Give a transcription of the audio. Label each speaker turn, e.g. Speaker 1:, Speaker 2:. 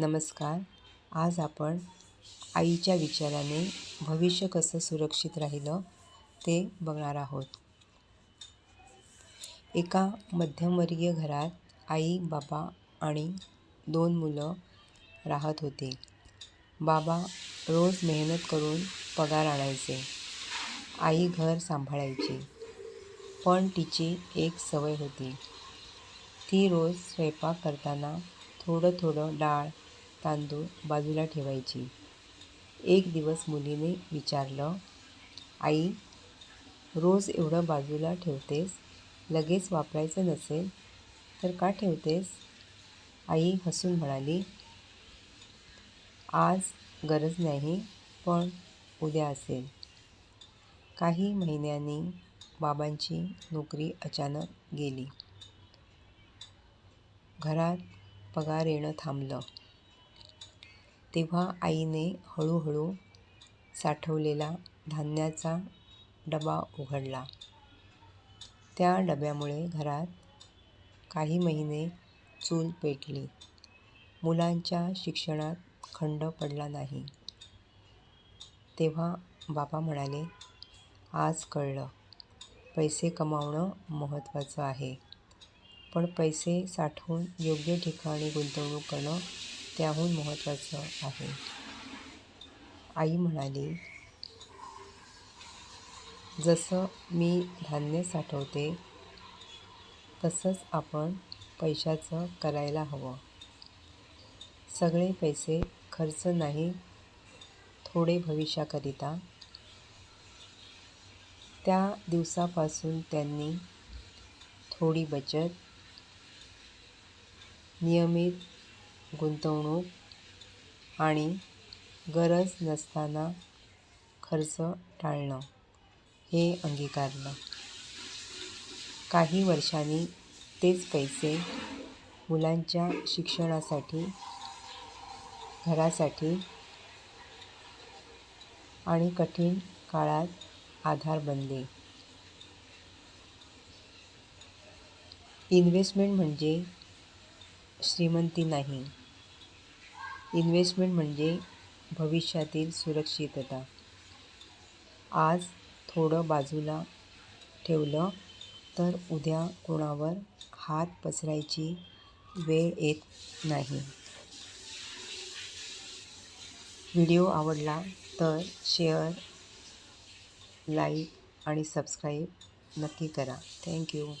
Speaker 1: नमस्कार. आज आपण आईच्या विचाराने भविष्य कसं सुरक्षित राहिलं ते बघणार आहोत. एका मध्यमवर्गीय घरात आई बाबा आणि दोन मुलं राहत होते. बाबा रोज मेहनत करून पगार आणायचे आई घर सांभाळायची पण तिची एक सवय होती. ती रोज स्वयंपाक करताना थोडं थोडं डाळ तांदूळ बाजूला ठेवायची. एक दिवस मुलीने विचारलं आई रोज एवढं बाजूला ठेवतेस? लगेच वापरायचं नसेल तर का ठेवतेस? आई हसून म्हणाली आज गरज नाही पण उद्या असेल. काही महिन्यांनी बाबांची नोकरी अचानक गेली. घरात पगार येणं थांबलं. तेव्हा आईने हळूहळू साठवलेला धान्याचा डबा उघडला. त्या डब्यामुळे घरात काही महिने चूल पेटली. मुलांच्या शिक्षणात खंड पडला नाही. तेव्हा बाबा म्हणाले आज कळलं. पैसे कमावणं महत्त्वाचं आहे. पण पैसे साठवून योग्य ठिकाणी गुंतवणूक करणं त्याहून महत्त्वाचं आहे. आई म्हणाली जसं मी धान्य साठवते तसंच आपण पैशाचं करायला हवं. सगळे पैसे खर्च नाही थोडे भविष्याकरिता. त्या दिवसापासून त्यांनी थोडी बचत नियमित गुंतवणूक आणि गरज नसताना खर्च टाळणं हे अंगीकारलं काही वर्षांनी तेच पैसे मुलांच्या शिक्षणासाठी घरासाठी आणि कठीण काळात आधार बनले. इन्व्हेस्टमेंट म्हणजे श्रीमंती नाही. इन्व्हेस्टमेंट म्हणजे भविष्यातील सुरक्षितता. आज थोडं बाजूला ठेवलं तर उद्या कोणावर हात पसरायची वेळ येत नाही. व्हिडिओ आवडला तर शेअर लाईक आणि सबस्क्राईब नक्की करा. थँक्यू.